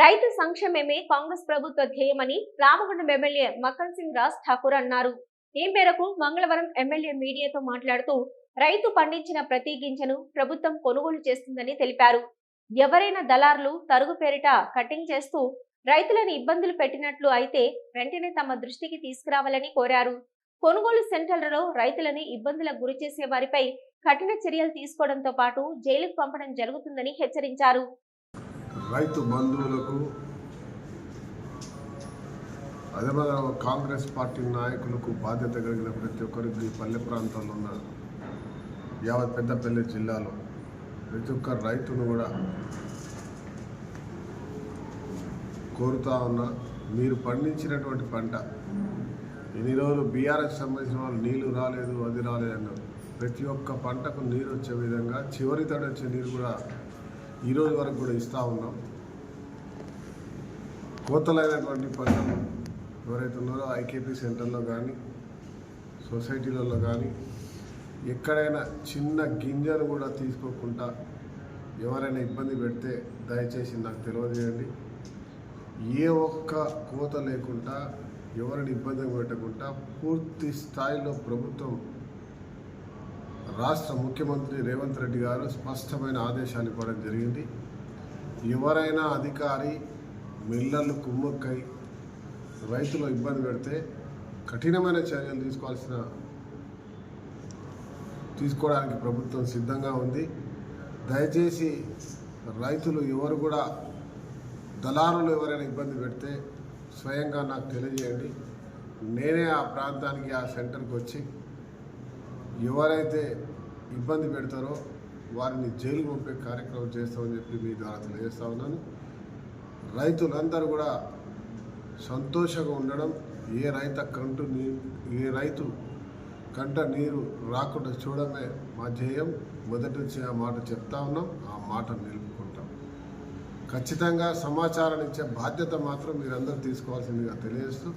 రైతు సంక్షేమమే కాంగ్రెస్ ప్రభుత్వ ధ్యేయమని రామగుండం ఎమ్మెల్యే మక్కన్ సింగ్ రాజ్ ఠాకూర్ అన్నారు. ఈ మేరకు మంగళవారం ఎమ్మెల్యే మీడియాతో మాట్లాడుతూ రైతు పండించిన ప్రతి గింజను ప్రభుత్వం కొనుగోలు చేస్తుందని తెలిపారు. ఎవరైనా దళారులు తరుగు పేరిట కటింగ్ చేస్తూ రైతులను ఇబ్బందులు పెట్టినట్లు అయితే వెంటనే తమ దృష్టికి తీసుకురావాలని కోరారు. కొనుగోలు సెంటర్లలో రైతులని ఇబ్బందులకు గురి చేసే వారిపై కఠిన చర్యలు తీసుకోవడంతో పాటు జైలుకు పంపడం జరుగుతుందని హెచ్చరించారు. రైతు బంధువులకు అదేవిధంగా కాంగ్రెస్ పార్టీ నాయకులకు బాధ్యత కలిగిన ప్రతి ఒక్కరికి ఈ పల్లె ప్రాంతాల్లో ఉన్న యావత్ పెద్దపల్లి జిల్లాలో ప్రతి ఒక్క రైతును కూడా కోరుతా ఉన్నా మీరు పండించినటువంటి పంట ఎన్ని రోజులు బీఆర్ఎస్ సంబంధించిన వాళ్ళు నీళ్ళు రాలేదు అది రాలేదు అన్నారు. ప్రతి ఒక్క పంటకు నీరు వచ్చే విధంగా చివరి తడి వచ్చే నీరు కూడా ఈరోజు వరకు కూడా ఇస్తూ ఉన్నాం. కోతలైనటువంటి పనులు ఎవరైతే ఉన్నారో ఐకేపీ సెంటర్లో కానీ సొసైటీలలో కానీ ఎక్కడైనా చిన్న గింజను కూడా తీసుకోకుండా ఎవరైనా ఇబ్బంది పెడితే దయచేసి నాకు తెలియజేయండి. ఏ ఒక్క కోత లేకుండా ఎవరిని ఇబ్బంది పెట్టకుండా పూర్తి స్థాయిలో ప్రభుత్వం రాష్ట్ర ముఖ్యమంత్రి రేవంత్ రెడ్డి గారు స్పష్టమైన ఆదేశాన్ని ఇవ్వడం జరిగింది. ఎవరైనా అధికారి మిల్లర్లు కుమ్మక్కై రైతులు ఇబ్బంది పెడితే కఠినమైన చర్యలు తీసుకోవాల్సిన తీసుకోవడానికి ప్రభుత్వం సిద్ధంగా ఉంది. దయచేసి రైతులు ఎవరు కూడా దళారులు ఎవరైనా ఇబ్బంది పెడితే స్వయంగా నాకు తెలియజేయండి. నేనే ఆ ప్రాంతానికి ఆ సెంటర్కి వచ్చి ఎవరైతే ఇబ్బంది పెడతారో వారిని జైలు పంపే కార్యక్రమం చేస్తామని చెప్పి మీ ద్వారా తెలియజేస్తా ఉన్నాను. రైతులందరూ కూడా సంతోషంగా ఉండడం ఏ రైత కంటు నీ ఏ రైతు కంట నీరు రాకుండా చూడమే మా ధ్యేయం. మొదటి నుంచి ఆ మాట చెప్తా ఉన్నాం ఆ మాట నిలుపుకుంటాం. ఖచ్చితంగా సమాచారం ఇచ్చే బాధ్యత మాత్రం మీరందరూ తీసుకోవాల్సిందిగా తెలియజేస్తూ